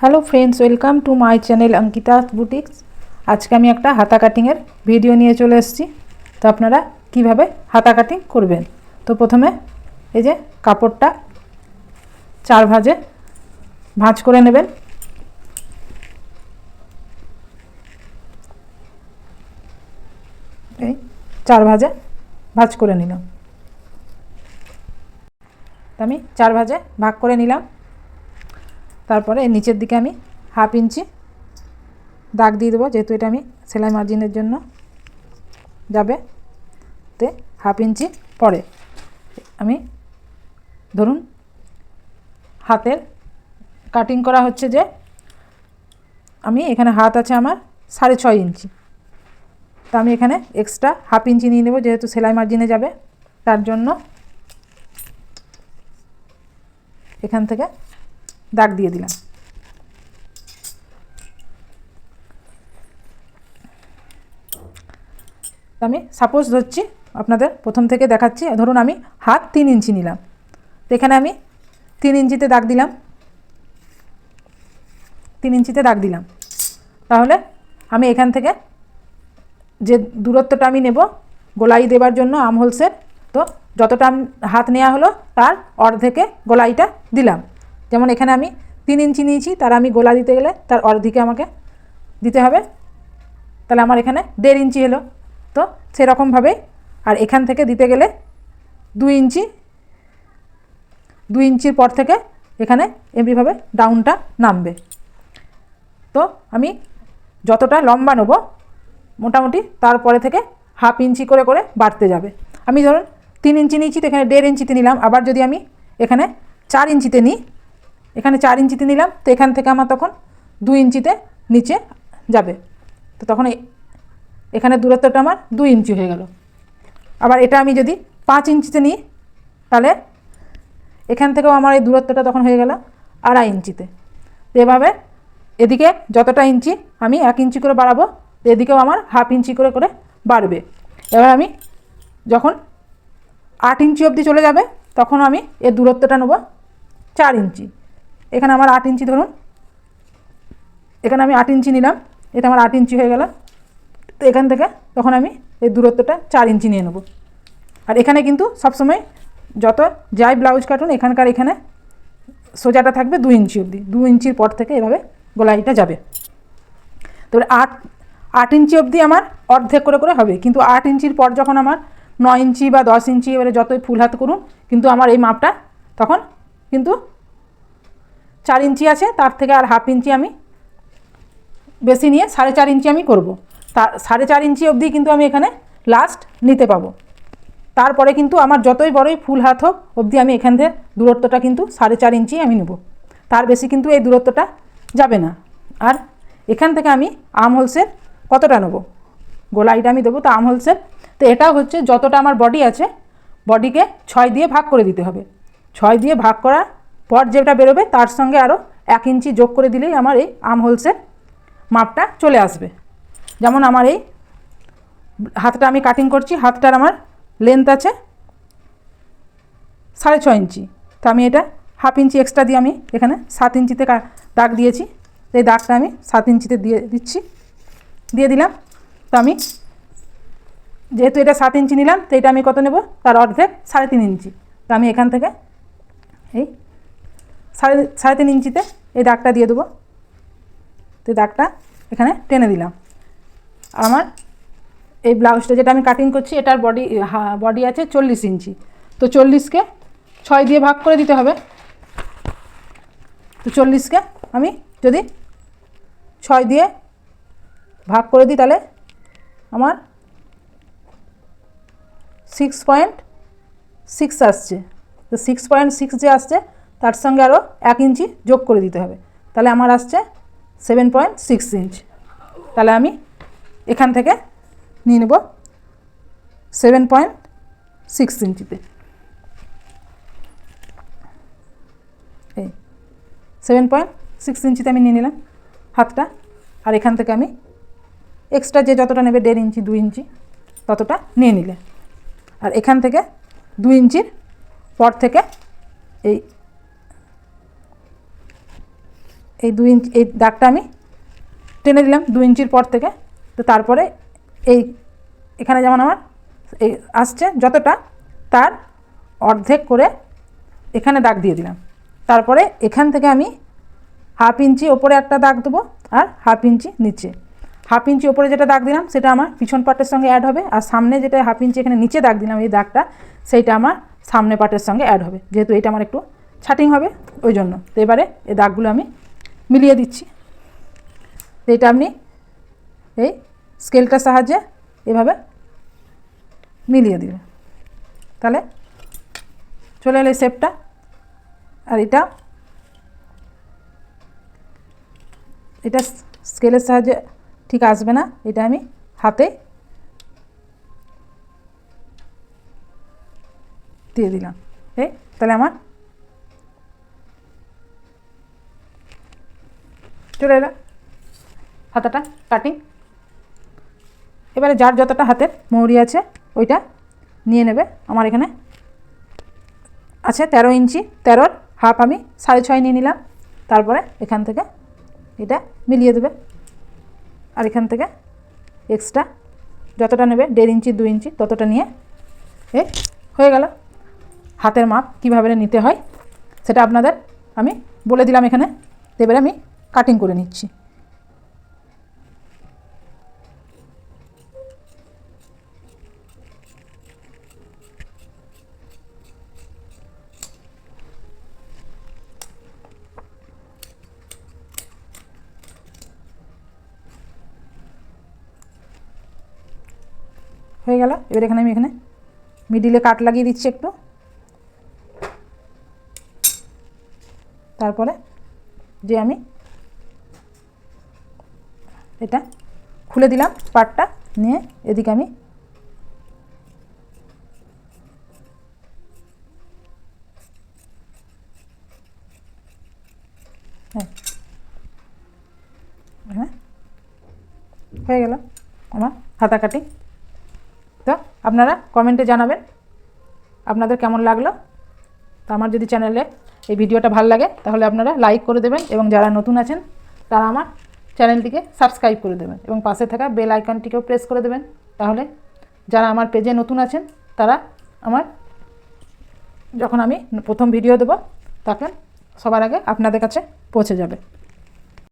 Hello friends welcome to my channel Ankita boutiques আজকে আমি একটা হাতা কাটিংয়ের ভিডিও নিয়ে চলে এসেছি। তো আপনারা কীভাবে হাতা কাটিং করবেন? তো প্রথমে এই যে কাপড়টা চার ভাঁজে ভাঁজ করে নেবেন। এই চার ভাঁজে ভাঁজ করে নিলাম। আমি চার ভাঁজে ভাগ করে নিলাম। তারপরে নিচের দিকে আমি হাফ ইঞ্চি দাগ দিয়ে দেবো, যেহেতু এটা আমি সেলাই মার্জিনের জন্য যাবে। তে হাফ ইঞ্চি পরে আমি ধরুন হাতের কাটিং করা হচ্ছে যে আমি এখানে হাত আছে আমার সাড়ে ছয় ইঞ্চি। তা আমি এখানে এক্সট্রা হাফ ইঞ্চি নিয়ে নেব, যেহেতু সেলাই মার্জিনে যাবে। তার জন্য এখান থেকে দাগ দিয়ে দিলাম। আমি সাপোজ ধরছি, আপনাদের প্রথম থেকে দেখাচ্ছি, ধরুন আমি হাত তিন ইঞ্চি নিলাম। তো এখানে আমি তিন ইঞ্চিতে দাগ দিলাম। তিন ইঞ্চিতে দাগ দিলাম। তাহলে আমি এখান থেকে যে দূরত্বটা আমি নেব, গোলাই দেবার জন্য আম হোলসের তো যতটা হাত নেওয়া হলো, তার অর্ধেকে গোলাইটা দিলাম। যেমন এখানে আমি তিন ইঞ্চি নিয়েছি, তার আমি গোলা দিতে গেলে তার অর্ধেকে আমাকে দিতে হবে। তাহলে আমার এখানে দেড় ইঞ্চি এলো। তো সেরকমভাবে আর এখান থেকে দিতে গেলে দুই ইঞ্চি, দুই ইঞ্চির পর থেকে এখানে এমনিভাবে ডাউনটা নামবে। তো আমি যতটা লম্বা নেব, মোটামুটি তারপরে থেকে হাফ ইঞ্চি করে করে বাড়তে যাবে। আমি ধরুন তিন ইঞ্চি নিয়েছি, তো এখানে দেড় ইঞ্চিতে নিলাম। আবার যদি আমি এখানে চার ইঞ্চিতে নিই এখানে চার ইঞ্চিতে নিলাম, তো এখান থেকে আমার তখন দুই ইঞ্চিতে নিচে যাবে। তো তখন এখানে দূরত্বটা আমার দুই ইঞ্চি হয়ে গেল। আবার এটা আমি যদি পাঁচ ইঞ্চিতে নিই, তাহলে এখান থেকেও আমার এই দূরত্বটা তখন হয়ে গেল আড়াই ইঞ্চিতে। তো এভাবে এদিকে যতটা ইঞ্চি আমি এক ইঞ্চি করে বাড়াবো, এদিকেও আমার হাফ ইঞ্চি করে করে বাড়বে। এবার আমি যখন আট ইঞ্চি অবধি চলে যাবে, তখন আমি এর দূরত্বটা নেব চার ইঞ্চি। এখানে আমার আট ইঞ্চি ধরুন। এখানে আমি আট ইঞ্চি নিলাম, এটা আমার আট ইঞ্চি হয়ে গেল। তো এখান থেকে তখন আমি এই দূরত্বটা চার ইঞ্চি নিয়ে নেব। আর এখানে কিন্তু সবসময় যত যাই ব্লাউজ কাটুন, এখানকার এখানে সোজাটা থাকবে দু ইঞ্চি অবধি। দু ইঞ্চির পর থেকে এভাবে গোলাইটা যাবে। তবে আট আট ইঞ্চি অবধি আমার অর্ধেক করে করে হবে। কিন্তু আট ইঞ্চির পর যখন আমার নয় ইঞ্চি বা দশ ইঞ্চি এবারে যতই ফুল হাত করুন, কিন্তু আমার এই মাপটা তখন কিন্তু চার ইঞ্চি আছে, তার থেকে আর হাফ ইঞ্চি আমি বেশি নিয়ে সাড়ে চার ইঞ্চি আমি করব। তার সাড়ে চার ইঞ্চি অবধি কিন্তু আমি এখানে লাস্ট নিতে পাবো। তারপরে কিন্তু আমার যতই বড়ই ফুল হাত হোক, অবধি আমি এখান থেকে দূরত্বটা কিন্তু সাড়ে চার ইঞ্চি আমি নেব। তার বেশি কিন্তু এই দূরত্বটা যাবে না। আর এখান থেকে আমি আম হোলসের কতটা নেব? গোলাইটা আমি দেবো তো আম হোলসের তো এটা হচ্ছে যতটা আমার বডি আছে বডিকে ছয় দিয়ে ভাগ করে দিতে হবে। ছয় দিয়ে ভাগ করার পর যেটা বেরোবে, তার সঙ্গে আরও এক ইঞ্চি যোগ করে দিলেই আমার এই আম হোলসের মাপটা চলে আসবে। যেমন আমার এই হাতটা আমি কাটিং করছি, হাতটার আমার লেন্থ আছে সাড়ে ছ ইঞ্চি। তো আমি এটা হাফ ইঞ্চি এক্সট্রা দিয়ে আমি এখানে সাত ইঞ্চিতে দাগ দিয়েছি। এই দাগটা আমি সাত ইঞ্চিতে দিয়ে দিচ্ছি, দিয়ে দিলাম। তো আমি যেহেতু এটা সাত ইঞ্চি নিলাম, তো এটা আমি কত নেব? তার অর্ধেক সাড়ে তিন ইঞ্চি। তো আমি এখান থেকে এই সাড়ে সাড়ে তিন ইঞ্চিতে এই দাগটা দিয়ে দেবো। তো দাগটা এখানে টেনে দিলাম। আর আমার এই ব্লাউজটা যেটা আমি কাটিং করছি, এটার বডি বডি আছে চল্লিশ ইঞ্চি। তো চল্লিশকে ছয় দিয়ে ভাগ করে দিতে হবে। তো চল্লিশকে আমি যদি ছয় দিয়ে ভাগ করে দিই, তাহলে আমার সিক্স পয়েন্ট সিক্স আসছে। তো সিক্স পয়েন্ট সিক্স যে আসছে তার সঙ্গে আরও এক ইঞ্চি যোগ করে দিতে হবে। তাহলে আমার আসছে সেভেন পয়েন্ট সিক্স ইঞ্চ তাহলে আমি এখান থেকে নিয়ে নেব সেভেন পয়েন্ট সিক্স ইঞ্চিতে এই সেভেন পয়েন্ট সিক্স ইঞ্চিতে আমি নিয়ে নিলাম হাতটা। আর এখান থেকে আমি এক্সট্রা যে যতটা নেবে দেড় ইঞ্চি, দুই ইঞ্চি ততটা নিয়ে নিলে। আর এখান থেকে দুই ইঞ্চির পর থেকে এই এই দু ইঞ্চি, এই দাগটা আমি টেনে দিলাম দু ইঞ্চির পর থেকে। তো তারপরে এই, এখানে যেমন আমার এই আসছে, যতটা তার অর্ধেক করে এখানে দাগ দিয়ে দিলাম। তারপরে এখান থেকে আমি হাফ ইঞ্চি ওপরে একটা দাগ দেবো আর হাফ ইঞ্চি নিচে। হাফ ইঞ্চি ওপরে যেটা দাগ দিলাম, সেটা আমার পিছন পার্টের সঙ্গে অ্যাড হবে আর সামনে যেটা হাফ ইঞ্চি এখানে নিচে দাগ দিলাম, এই দাগটা, সেইটা আমার সামনে পাটের সঙ্গে অ্যাড হবে। যেহেতু এটা আমার একটু ছাটিং হবে, ওই জন্য। তো এবারে এই দাগগুলো আমি মিলিয়ে দিচ্ছি। এটা আপনি এই স্কেলটার সাহায্যে এভাবে মিলিয়ে দিবে তাহলে চলে এলো শেপটা। আর এটা এটা স্কেলের সাহায্যে ঠিক আসবে না। এটা আমি হাতে দিয়ে দিলাম। এই তাহলে আমার চলে এলো। হাতাটা কাটিং এবারে যার যতটা হাতের মৌরি আছে, ওইটা নিয়ে নেবে। আমার এখানে আছে তেরো ইঞ্চি, তেরোর হাফ আমি সাড়ে ছয় নিয়ে নিলাম। তারপরে এখান থেকে এটা মিলিয়ে দেবে। আর এখান থেকে এক্সট্রা যতটা নেবে, দেড় ইঞ্চি দু ইঞ্চি, ততটা নিয়ে এ হয়ে গেল। হাতের মাপ কীভাবে নিতে হয়, সেটা আপনাদের আমি বলে দিলাম এখানে। এবারে আমি কাটিং করে নিচ্ছি। হয়ে গেল? এবার এখানে আমি এখানে মিডিলে কাট লাগিয়ে দিচ্ছি একটু। তারপরে যে আমি এটা খুলে দিলাম, পাটটা নিয়ে এদিকে আমি হ্যাঁ হ্যাঁ হয়ে গেল আমার হাতা কাটি তো আপনারা কমেন্টে জানাবেন আপনাদের কেমন লাগল। তো আমার যদি চ্যানেলে এই ভিডিওটা ভালো লাগে তাহলে আপনারা লাইক করে দেবেন এবং যারা নতুন আছেন তারা আমার চ্যানেলটিকে সাবস্ক্রাইব করে দেবেন এবং পাশে থাকা বেল আইকনটিকেও প্রেস করে দেবেন। তাহলে যারা আমার পেজে নতুন আছেন, তারা আমার যখন আমি প্রথম ভিডিও দেবো, তখন সবার আগে আপনাদের কাছে পৌঁছে যাবে।